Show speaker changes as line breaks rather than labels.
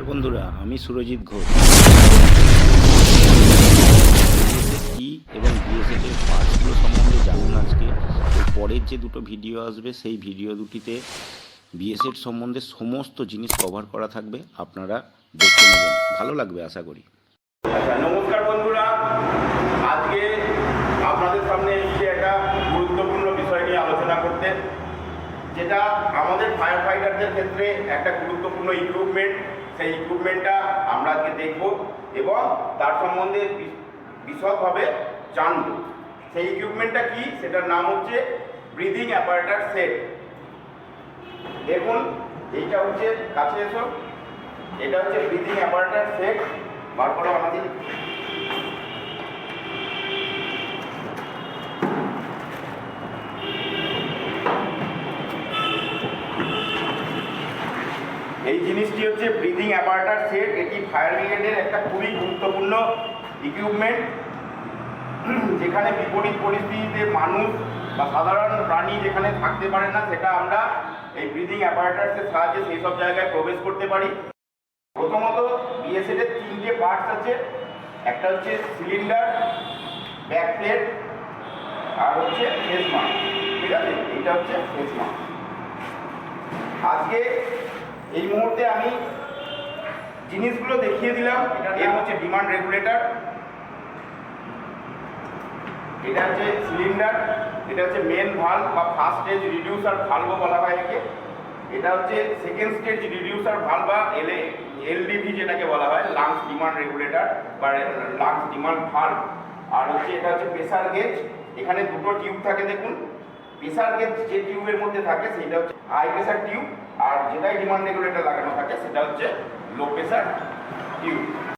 নমস্কার বন্ধুরা, আমি সুরজিৎ ঘোষ। কি এবং বিএসএফ এর সম্বন্ধে জানুন আজকে। পরের যে দুটো ভিডিও আসবে, সেই ভিডিও দুটিতে বিএসএফ সম্বন্ধে সমস্ত জিনিস কভার করা থাকবে, আপনারা দেখে নেবেন। ভালো লাগবে, আশা করি।
আচ্ছা নমস্কার বন্ধুরা। আজকে আপনাদের সামনে এসেছি একটা গুরুত্বপূর্ণ বিষয় নিয়ে আলোচনা করতে, যেটা আমাদের ফায়ার ফাইটারদের ক্ষেত্রে একটা গুরুত্বপূর্ণ ইকুইপমেন্ট সেই ইকুইপমেন্টটা আমরা আজকে দেখব এবং তার সম্বন্ধে বিশদভাবে জানব। সেই ইকুইপমেন্টটা কি? সেটার নাম হচ্ছে ব্রিদিং অ্যাপারেটার সেট দেখুন, এইটা হচ্ছে কাছে এসো। এটা হচ্ছে ব্রিদিং অ্যাপারেটার সেট বার আমাদের। জিনিসটি হচ্ছে ব্রিদিং অ্যাপারেটার সেট এটি ফায়ার ব্রিগেডের একটা খুবই গুরুত্বপূর্ণ ইকুইপমেন্ট যেখানে বিপরীত পরিস্থিতিতে মানুষ বা সাধারণ প্রাণী যেখানে থাকতে পারে না, সেটা আমরা এই ব্রিদিং অ্যাপারেটার্সের সাহায্যে সেই সব জায়গায় প্রবেশ করতে পারি। প্রথমত বিএসএল এর তিনটে পার্টস আছে, একটা হচ্ছে সিলিন্ডার ব্যাক প্লেট আর হচ্ছে ফেস মাস্ক ঠিক আছে? এটা হচ্ছে ফেস মাস্ক আজকে এই মুহূর্তে আমি জিনিসগুলো দেখিয়ে দিলাম। নাম হচ্ছে ডিমান্ড রেগুলেটর এটা হচ্ছে সিলিন্ডার এটা হচ্ছে মেন ভাল্ব বা ফার্স্ট স্টেজ রিডিউসার ভালভও বলা হয় একে। এটা হচ্ছে সেকেন্ড স্টেজ রিডিউসার ভালভ বা এল এলডিভি যেটাকে বলা হয় লাংস ডিমান্ড রেগুলেটর বা লাংস ডিমান্ড ভাল্ভ আর হচ্ছে এটা হচ্ছে প্রেসার গেজ এখানে দুটো টিউব থাকে দেখুন। প্রেসার গেজ যে টিউবের মধ্যে থাকে সেটা হচ্ছে হাই প্রেসার টিউব আর যেটাই ডিমান্ড রেগুলেটর লাগানো থাকে, সেটা হচ্ছে লো প্রেসার টিউব